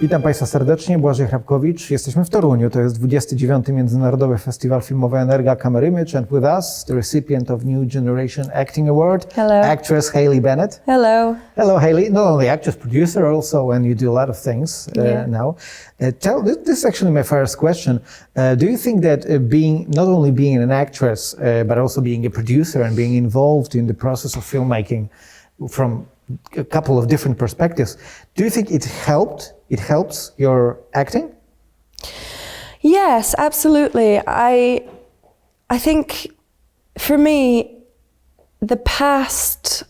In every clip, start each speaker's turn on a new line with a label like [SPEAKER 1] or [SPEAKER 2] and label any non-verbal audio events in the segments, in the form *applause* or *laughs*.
[SPEAKER 1] Witam Państwa serdecznie, Błażej Hrabkowicz. Jesteśmy w Toruniu, to jest 29. Międzynarodowy Festiwal Filmowy Energa Camera Image and with us, the recipient of New Generation Acting Award,
[SPEAKER 2] Hello.
[SPEAKER 1] actress Hayley Bennett.
[SPEAKER 2] Hello.
[SPEAKER 1] Hello, Hayley. Not only actress, producer, also, and you do a lot of things uh,
[SPEAKER 2] Yeah.
[SPEAKER 1] now. Uh, tell this, this is actually my first question. Uh, do you think that uh, being not only being an actress, uh, but also being a producer and being involved in the process of filmmaking from a couple of different perspectives, do you think it helped? It helps your acting?
[SPEAKER 2] Yes, absolutely. I I think for me the past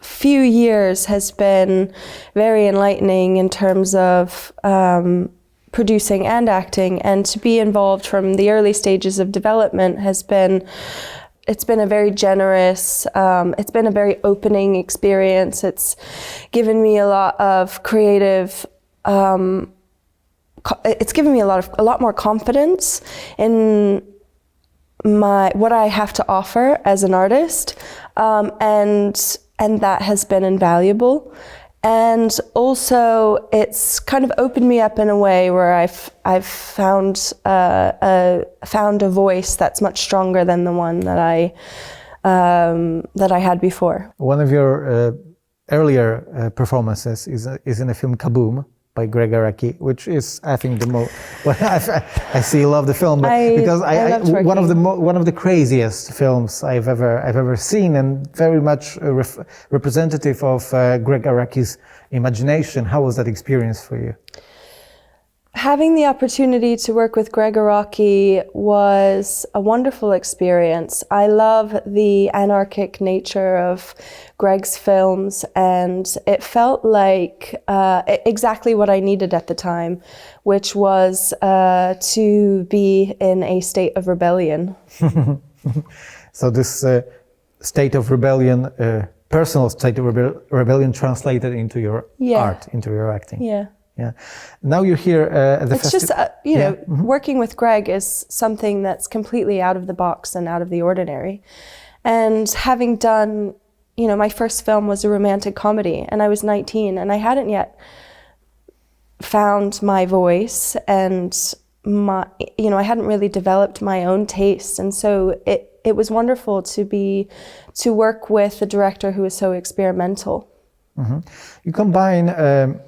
[SPEAKER 2] few years has been very enlightening in terms of um, producing and acting and to be involved from the early stages of development has been it's been a very generous um, it's been a very opening experience it's given me a lot of creative um, it's given me a lot of a lot more confidence in my what I have to offer as an artist, um, and and that has been invaluable. And also, it's kind of opened me up in a way where I've I've found uh, a found a voice that's much stronger than the one that I um, that I had before.
[SPEAKER 1] One of your uh, earlier uh, performances is, is in the film Kaboom by Greg Araki, which is, I think, the most. *laughs* Well, I, I see you love the film, but
[SPEAKER 2] I-
[SPEAKER 1] because I,
[SPEAKER 2] I
[SPEAKER 1] I- one of the one of the craziest films I've ever I've ever seen, and very much uh, ref- representative of uh, Greg Araki's imagination. How was that experience for you?
[SPEAKER 2] Having the opportunity to work with Greg Araki was a wonderful experience. I love the anarchic nature of Greg's films, and it felt like uh, exactly what I needed at the time, which was uh, to be in a state of rebellion. *laughs*
[SPEAKER 1] So this uh, state of rebellion, uh, personal state of rebel- rebellion, translated into your
[SPEAKER 2] Yeah.
[SPEAKER 1] art, into your acting.
[SPEAKER 2] Yeah.
[SPEAKER 1] Yeah. Now you're here uh, at the
[SPEAKER 2] It's just, uh, you
[SPEAKER 1] Yeah.
[SPEAKER 2] know, working with Greg is something that's completely out of the box and out of the ordinary. And having done, you know, my first film was a romantic comedy, and I was 19, and I hadn't yet found my voice and my, you know, I hadn't really developed my own taste. And so it, it was wonderful to be, to work with a director who was so experimental.
[SPEAKER 1] You combine um,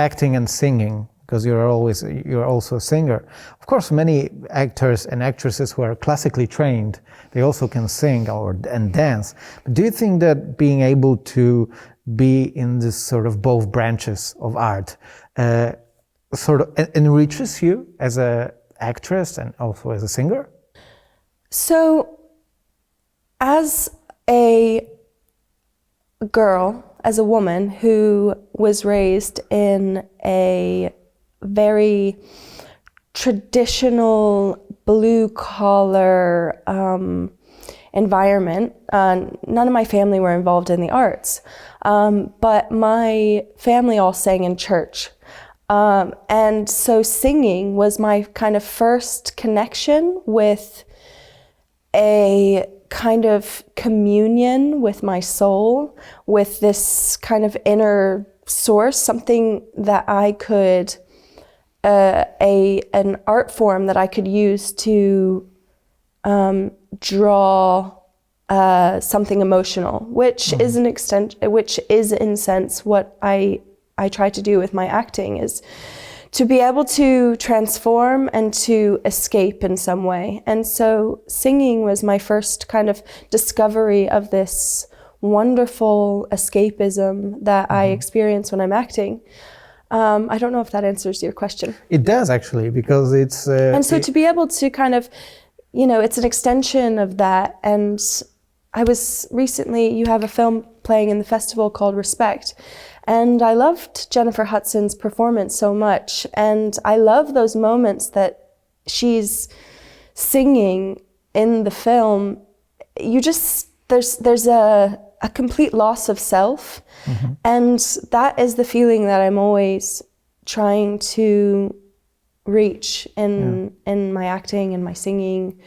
[SPEAKER 1] acting and singing because you're always you're also a singer. Of course, many actors and actresses who are classically trained, they also can sing or and dance. But do you think that being able to be in this sort of both branches of art uh, sort of enriches you as a actress and also as a singer?
[SPEAKER 2] So, as a girl, as a woman who was raised in a very traditional blue collar um, environment, uh, none of my family were involved in the arts, um, but my family all sang in church. Um, and so singing was my kind of first connection with a kind of communion with my soul, with this kind of inner source, something that I could, uh, a an art form that I could use to um, draw uh, something emotional, which is an extent, which is in sense what I I try to do with my acting is to be able to transform and to escape in some way. And so singing was my first kind of discovery of this wonderful escapism that I experience when I'm acting. Um, I don't know if that answers your question.
[SPEAKER 1] It does actually because it's. Uh,
[SPEAKER 2] And so
[SPEAKER 1] it-
[SPEAKER 2] to be able to kind of, you know, it's an extension of that. And I was recently, you have a film playing in the festival called Respect. And I loved Jennifer Hudson's performance so much. And I love those moments that she's singing in the film. You just, there's, there's a, a complete loss of self. And that is the feeling that I'm always trying to reach in in my acting and my singing.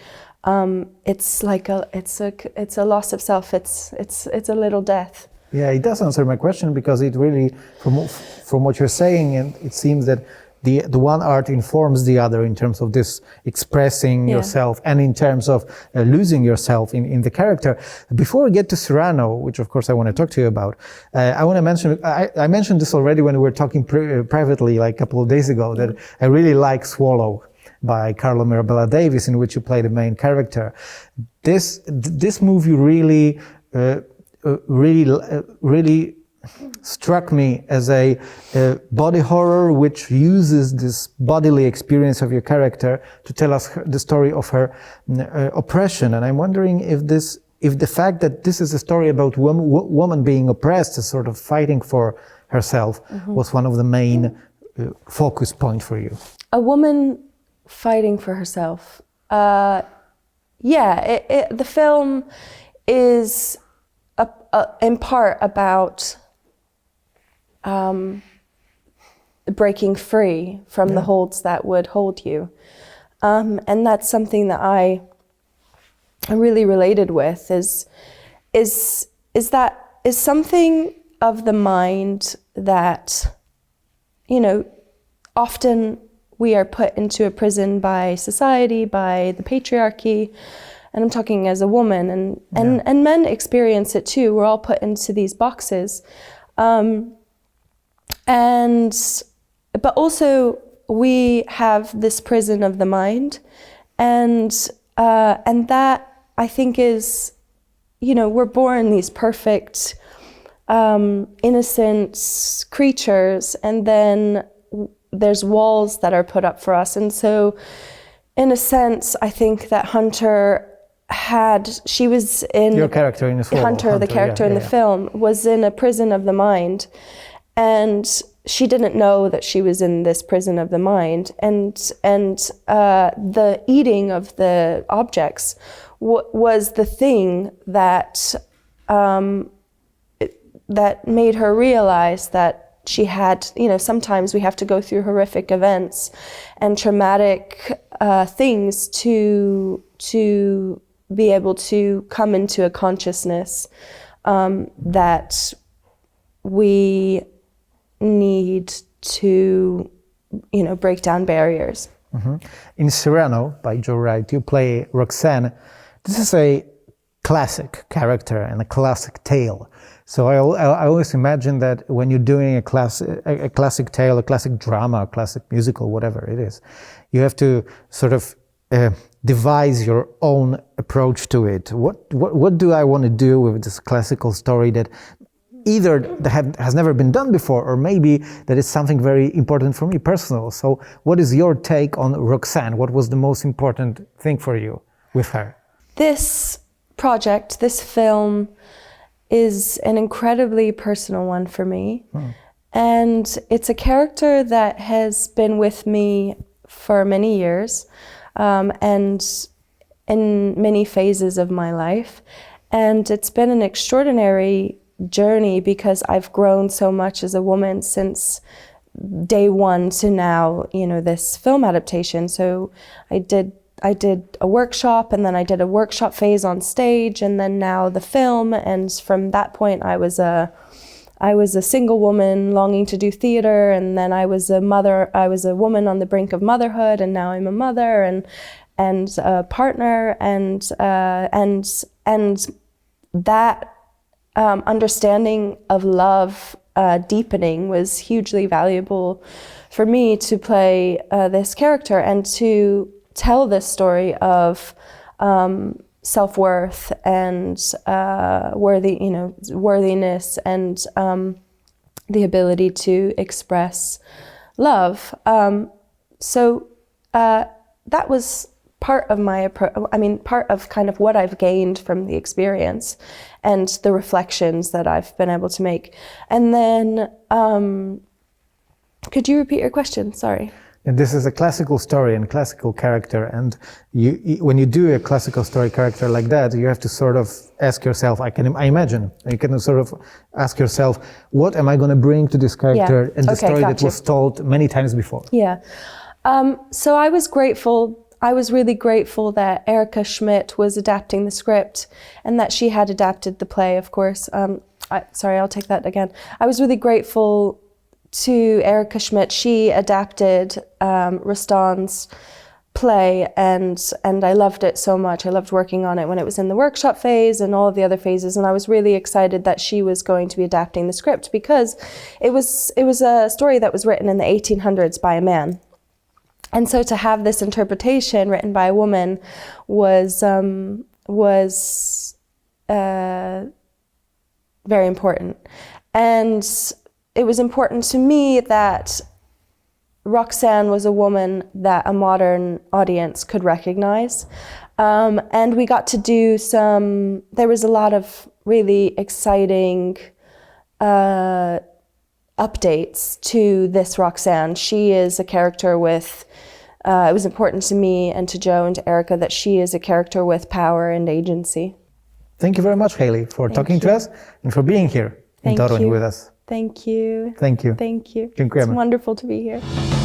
[SPEAKER 2] Um, it's like a it's a it's a loss of self. It's it's it's a little death.
[SPEAKER 1] Yeah, it does answer my question because it really, from from what you're saying, and it seems that the the one art informs the other in terms of this expressing
[SPEAKER 2] Yeah.
[SPEAKER 1] yourself and in terms of uh, losing yourself in, in the character. Before we get to Cyrano, which of course I want to talk to you about, uh, I want to mention I, I mentioned this already when we were talking pri- uh, privately like a couple of days ago that I really like Swallow by Carlo Mirabella Davis, in which you play the main character. This this movie really uh, really uh, really struck me as a, uh body horror which uses this bodily experience of your character to tell us her, the story of her mm, uh, oppression. And i'm wondering if this if the fact that this is a story about wom- wo- woman being oppressed is sort of fighting for herself was one of the main uh, focus point for you.
[SPEAKER 2] A woman fighting for herself. Uh, yeah, it, it, the film is a, in part about um, breaking free from the holds that would hold you. Um, and that's something that I I really related with is is is that is something of the mind that you know often we are put into a prison by society by the patriarchy and i'm talking as a woman and and, and men experience it too. We're all put into these boxes. Um, and but also we have this prison of the mind. And uh, and that i think is you know we're born these perfect um, innocent creatures and then there's walls that are put up for us. And so in a sense i think that hunter had she was in
[SPEAKER 1] your character in Swallow
[SPEAKER 2] Hunter, the
[SPEAKER 1] yeah,
[SPEAKER 2] character in
[SPEAKER 1] yeah,
[SPEAKER 2] the
[SPEAKER 1] yeah.
[SPEAKER 2] film, was in a prison of the mind, and she didn't know that she was in this prison of the mind, and and uh, the eating of the objects w- was the thing that um, it- that made her realize that she had, you know, sometimes we have to go through horrific events and traumatic uh, things to to be able to come into a consciousness um, that we need to, you know, break down barriers.
[SPEAKER 1] In Cyrano by Joe Wright, you play Roxanne. This is a classic character and a classic tale. So I, I always imagine that when you're doing a, class, a, a classic tale, a classic drama, a classic musical, whatever it is, you have to sort of uh, devise your own approach to it. What, what, what do I want to do with this classical story that either that have, has never been done before, or maybe that is something very important for me personal. So, what is your take on Roxanne? What was the most important thing for you with her?
[SPEAKER 2] This project, this film, is an incredibly personal one for me. And it's a character that has been with me for many years um, and in many phases of my life. And it's been an extraordinary journey because I've grown so much as a woman since day one to now, you know, this film adaptation. So I did I did a workshop and then I did a workshop phase on stage and then now the film and from that point I was a I was a single woman longing to do theater and then I was a mother I was a woman on the brink of motherhood and now I'm a mother and and a partner and uh, and and that um, understanding of love uh, deepening was hugely valuable for me to play uh, this character and to tell this story of um, self-worth and uh, worthy, you know, worthiness and um, the ability to express love. Um, so uh, that was part of my approach. I mean, part of kind of what I've gained from the experience and the reflections that I've been able to make. And then, um, could you repeat your question? Sorry.
[SPEAKER 1] And this is a classical story and classical character. And you, when you do a classical story character like that, you have to sort of ask yourself. I can, I imagine, you can sort of ask yourself, what am I going to bring to this character and the
[SPEAKER 2] Okay,
[SPEAKER 1] story that
[SPEAKER 2] you.
[SPEAKER 1] was told many times before?
[SPEAKER 2] Yeah. Um, so I was grateful. I was really grateful that Erica Schmidt was adapting the script and that she had adapted the play, of course. Um, I, sorry, I'll take that again. I was really grateful to Erica Schmidt. She adapted um, play, and and I loved it so much. I loved working on it when it was in the workshop phase and all of the other phases. And I was really excited that she was going to be adapting the script because it was it was a story that was written in the 1800s by a man. And so to have this interpretation written by a woman was um, was uh, very important. And it was important to me that Roxanne was a woman that a modern audience could recognize. Um, and we got to do some, there was a lot of really exciting uh, updates to this Roxanne. She is a character with, uh, it was important to me and to Joe and to Erica that she is a character with power and agency.
[SPEAKER 1] Thank you very much, Haley, for talking to us and for being here in
[SPEAKER 2] Thank you.
[SPEAKER 1] with us.
[SPEAKER 2] Thank you.
[SPEAKER 1] Thank you.
[SPEAKER 2] Thank you.
[SPEAKER 1] Dziękujemy.
[SPEAKER 2] It's wonderful to be here.